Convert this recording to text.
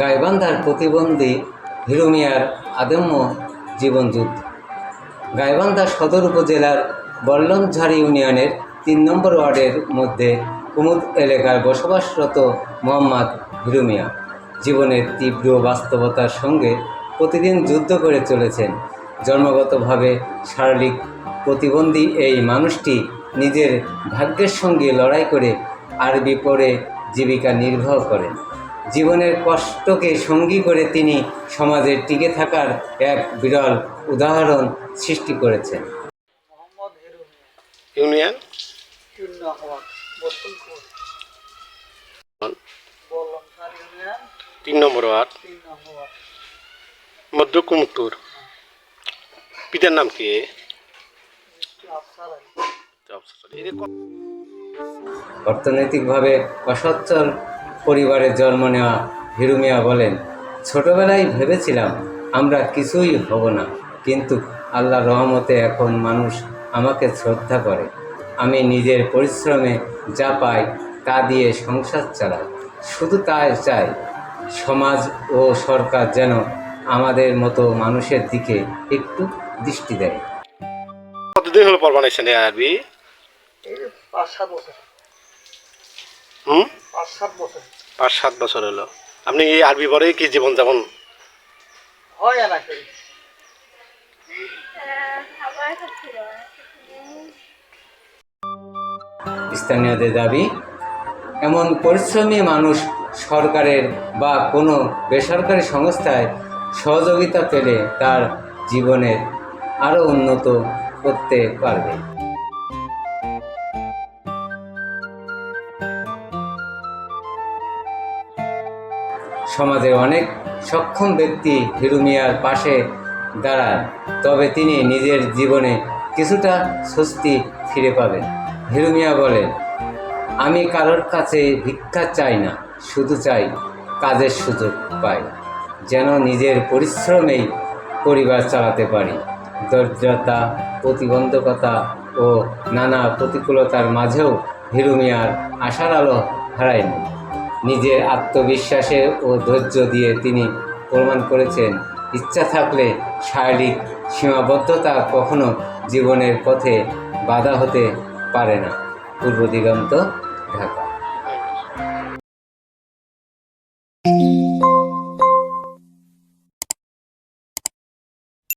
গাইবান্ধার প্রতিবন্ধী হিরুমিয়ার আদম্য জীবনযুদ্ধ। গাইবান্ধা সদর উপজেলার বল্লমঝাড়ি ইউনিয়নের তিন নম্বর ওয়ার্ডের মধ্যে কুমুদ এলাকায় বসবাসরত মোহাম্মদ হিরুমিয়া জীবনের তীব্র বাস্তবতার সঙ্গে প্রতিদিন যুদ্ধ করে চলেছেন। জন্মগতভাবে শারীরিক প্রতিবন্ধী এই মানুষটি নিজের ভাগ্যের সঙ্গে লড়াই করে আরবি পড়ে জীবিকা নির্বাহ করেন। জীবনের কষ্টকে সঙ্গী করে তিনি সমাজে টিকে থাকার এক বিরল উদাহরণ সৃষ্টি করেছেন। ইউনিয়ন? তিন নম্বর ওয়ার্ড। মধ্য কুমুরটুর পিতার নাম ক- অর্থনৈতিকভাবে অসচ্ছল পরিবারে জন্ম নেওয়া হিরুমিয়া বলেন ছোটবেলায় ভেবেছিলাম আমরা কিছুই হব না কিন্তু আল্লাহ রহমতে এখন মানুষ আমাকে শ্রদ্ধা করে। আমি নিজের পরিশ্রমে যা পাই তা দিয়ে সংসার চালাই। শুধু তাই চাই সমাজ ও সরকার যেন আমাদের মতো মানুষের দিকে একটু দৃষ্টি দেয়। কতদিন হলো পর বানাইছেন আরবি? পাঁচ সাত বছর। হুম? পাঁচ সাত বছর। পাঁচ সাত বছর হলো। আপনি এই আরবি পরে কি জীবন যেমন হয় না করি স্থানীয়দের দাবি এমন পরিশ্রমী মানুষ সরকারের বা কোনো বেসরকারি সংস্থায় সহযোগিতা পেলে তার জীবনের আরও উন্নত করতে পারবে। সমাজে অনেক সক্ষম ব্যক্তি হিরুমিয়ার পাশে দাঁড়ান তবে তিনি নিজের জীবনে কিছুটা স্বস্তি ফিরে পাবেন। হিরুমিয়া বলেন, আমি কারোর কাছে ভিক্ষা চাই না, শুধু চাই কাজের সুযোগ পাই, যেন নিজের পরিশ্রমেই পরিবার চালাতে পারি। দরিদ্রতা, প্রতিবন্ধকতা ও নানা প্রতিকূলতার মাঝেও হিরুমিয়ার আশার আলো হারায়নি। নিজের আত্মবিশ্বাসে ও ধৈর্য দিয়ে তিনি প্রমাণ করেছেন। ইচ্ছা থাকলে শারীরিক সীমাবদ্ধতা কখনো জীবনের পথে বাধা হতে পারে না। পূর্ব দিগন্ত, ঢাকা।